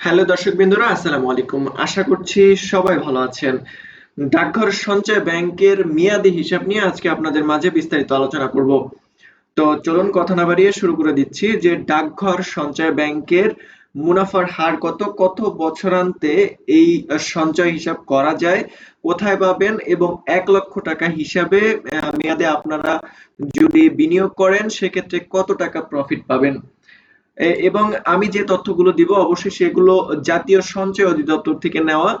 Hello দর্শক বিন্দুরা, আসসালামু আলাইকুম। আশা করছি সবাই ভালো আছেন। ডাকঘর সঞ্চয় ব্যাংকের মেয়াদি হিসাব নিয়ে আজকে আপনাদের মাঝে বিস্তারিত আলোচনা করব। তো চলুন কথা না বাড়িয়ে শুরু করে দিচ্ছি যে ডাকঘর সঞ্চয় ব্যাংকের মুনাফার হার কত কত বছরান্তে এই সঞ্চয় হিসাব করা যায়, কোথায় পাবেন এবং এক লক্ষ টাকা হিসাবে মেয়াদে আপনারা যদি বিনিয়োগ করেন, সেক্ষেত্রে কত টাকা প্রফিট পাবেন? এবং আমি যে তথ্যগুলো দিব, অবশ্যই সেগুলো জাতীয় সঞ্চয় অধিদপ্তর থেকে নেওয়া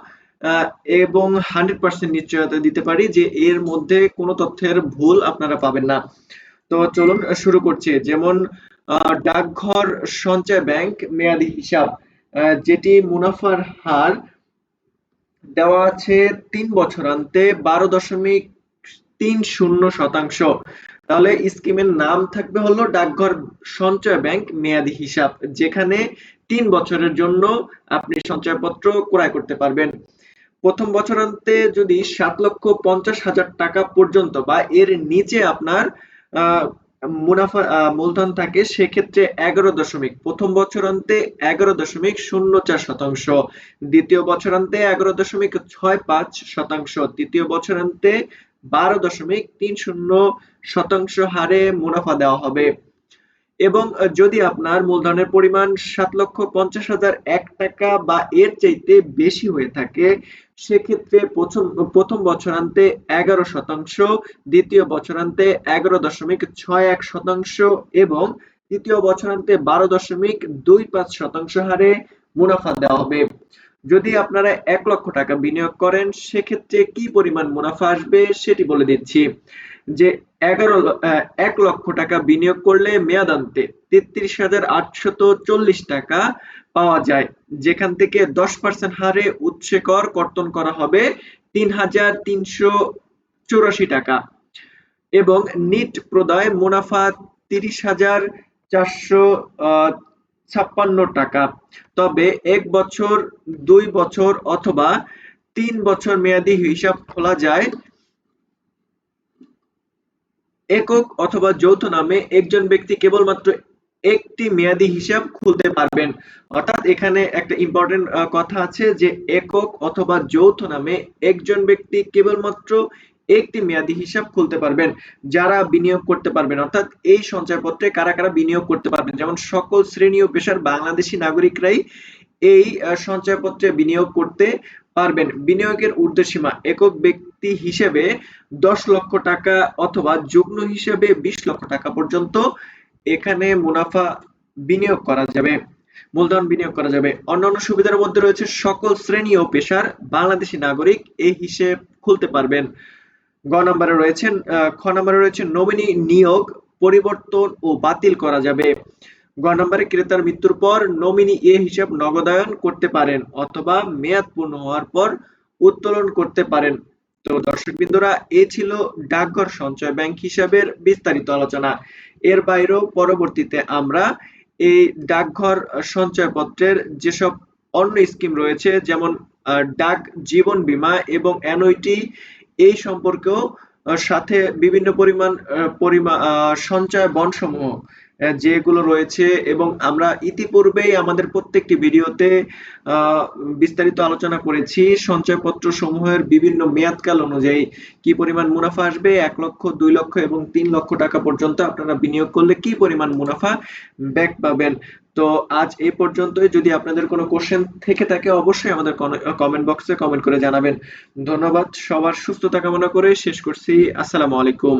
এবং হান্ড্রেড পার্সেন্ট নিশ্চয়তা দিতে পারি যে এর মধ্যে কোনো তথ্যের ভুল আপনারা পাবেন না। তো চলুন শুরু করছি। যেমন ডাকঘর সঞ্চয় ব্যাংক মেয়াদি হিসাব যেটি মুনাফার হার দেওয়া আছে তিন বছরান্তে বারো দশমিক তিন শূন্য শতাংশ। তাহলে স্কিমের নাম থাকবে হলো ডাকঘর সঞ্চয় ব্যাংক মেয়াদি হিসাব, যেখানে তিন বছরের জন্য আপনি সঞ্চয়পত্র ক্রয় করতে পারবেন। প্রথম বছরান্তে যদি সাত লক্ষ পঞ্চাশ হাজার টাকা পর্যন্ত বা এর নিচে আপনার মুনাফা মূলধন থাকে, সেক্ষেত্রে এগারো দশমিক, প্রথম বছরান্তে এগারো দশমিক শূন্য চার শতাংশ, দ্বিতীয় বছরান্তে এগারো দশমিক ছয় পাঁচ শতাংশ, তৃতীয় বছরান্তে বারো দশমিক তিন শূন্য শতাংশ হারে মুনাফা দেওয়া হবে। এবং যদি আপনার মূলধনের পরিমাণ সাত লক্ষ পঞ্চাশ হাজার এক টাকা বা এর চাইতে বেশি হয়ে থাকে, সেক্ষেত্রে প্রথম প্রথম বছরান্তে এগারো শতাংশ, দ্বিতীয় বছরান্তে এগারো দশমিক ছয় এক শতাংশ এবং তৃতীয় বছরান্তে বারো দশমিক দুই পাঁচ শতাংশ হারে মুনাফা দেওয়া হবে। যদি আপনারা এক লক্ষ টাকা বিনিয়োগ করেন, সেক্ষেত্রে কি পরিমাণ মুনাফা আসবে সেটি বলে দিচ্ছি। যে এগারো এক লক্ষ টাকা বিনিয়োগ করলে মেয়াদান্তে তেত্রিশ হাজার আটশত চল্লিশ টাকা পাওয়া যায়। যেখান থেকে দশ পার্সেন্ট হারে উৎসে কর কর্তন করা হবে তিন হাজার তিনশো চৌরাশি টাকা। এবং নিট প্রদায় মুনাফা তিরিশ হাজার চারশো ছাপ্পান্ন টাকা। তবে এক বছর, দুই বছর অথবা তিন বছর মেয়াদি হিসাব খোলা যায়। একক অথবা যৌথ নামে একজন ব্যক্তি কেবলমাত্র একটি মেয়াদি হিসাব খুলতে পারবেন। অর্থাৎ এখানে একটা ইম্পর্টেন্ট কথা আছে যে একক অথবা যৌথ নামে একজন ব্যক্তি কেবলমাত্র একটি মেয়াদি হিসাব খুলতে পারবেন, যারা বিনিয়োগ করতে পারবেন। অর্থাৎ এই সঞ্চয়পত্রে কারা কারা বিনিয়োগ করতে পারবেন? যেমন সকল শ্রেণি ও পেশার বাংলাদেশি নাগরিকরাই এই সঞ্চয়পত্রে বিনিয়োগ করতে পারবেন। বিনিয়োগের ঊর্ধ্বসীমা, একক ব্যক্তি হিসেবে দশ লক্ষ টাকা অথবা যুগ্ম হিসেবে বিশ লক্ষ টাকা পর্যন্ত এখানে মুনাফা বিনিয়োগ করা যাবে, মূলধন বিনিয়োগ করা যাবে। অন্যান্য সুবিধার মধ্যে রয়েছে সকল শ্রেণি ও পেশার বাংলাদেশি নাগরিক এই হিসেব খুলতে পারবেন। গ নম্বরে রয়েছেন খ নম্বরে রয়েছে নমিনি নিয়োগ, পরিবর্তন ও বাতিল করা যাবে। গ নম্বরে ক্রেতার মৃত্যুর পর নমিনি এ হিসাব নগদায়ন করতে পারেন অথবা মেয়াদ পূর্ণ হওয়ার পর উত্তোলন করতে পারেন। তো দর্শক বিন্দুরা এ ছিল ডাকঘর সঞ্চয় ব্যাংক হিসাবের বিস্তারিত আলোচনা। এর বাইরেও পরবর্তীতে আমরা এই ডাকঘর সঞ্চয়পত্রের যেসব অন্য স্কিম রয়েছে, যেমন ডাক জীবন বীমা এবং এনওইটি এই সম্পর্কেও সাথে বিভিন্ন পরিমাণ পরিমাণ সঞ্চয় বনসমূহ সমূহ যেগুলো রয়েছে এবং আমরা ইতিপূর্বেই আমাদের প্রত্যেকটি ভিডিওতে বিস্তারিত আলোচনা করেছি সঞ্চয়পত্র সমূহের বিভিন্ন মেয়াদকাল অনুযায়ী কি পরিমাণ মুনাফা আসবে, এক লক্ষ, দুই লক্ষ এবং তিন লক্ষ টাকা পর্যন্ত আপনারা বিনিয়োগ করলে কি পরিমাণ মুনাফা ব্যাক পাবেন। তো আজ এই পর্যন্তই। যদি আপনাদের কোনো কোশ্চেন থেকে থাকে, অবশ্যই আমাদের কমেন্ট বক্সে কমেন্ট করে জানাবেন। ধন্যবাদ। সবার সুস্থতা কামনা করে শেষ করছি। আসসালামু আলাইকুম।